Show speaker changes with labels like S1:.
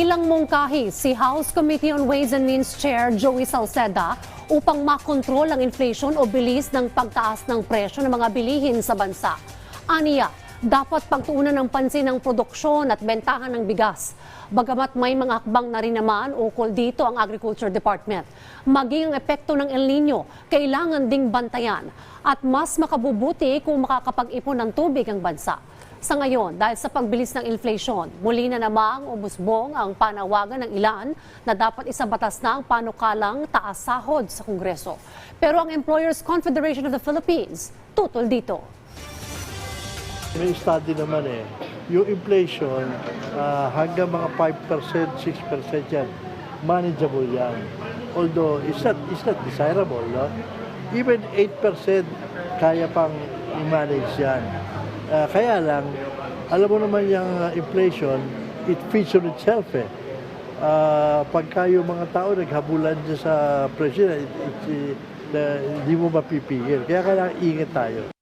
S1: Ilang mungkahi si House Committee on Ways and Means Chair Joey Salceda upang makontrol ang inflation o bilis ng pagtaas ng presyo ng mga bilihin sa bansa. Aniya, dapat pagtuunan ng pansin ang produksyon at bentahan ng bigas. Bagamat may mga hakbang na rin naman ukol dito ang Agriculture Department. Maging ang epekto ng El Nino, kailangan ding bantayan at mas makabubuti kung makakapag-ipon ng tubig ang bansa. Sa ngayon, dahil sa pagbilis ng inflation, muli na namang umusbong ang panawagan ng ilan na dapat isabatas na ang panukalang taas sahod sa Kongreso. Pero ang Employers Confederation of the Philippines, tutol dito.
S2: May study naman eh, yung inflation ah, hanggang mga 5%, 6% yan, manageable yan. Although it's not, it's not desirable, no? Even 8% kaya pang i-manage yan. Ah, kaya lang, alam mo naman yung ah, inflation, it feeds on itself eh. Ah, pagka yung mga tao naghabulan dyan sa presyo, it, it, it, hindi mo mapipigil. Kaya kailangan ingat tayo.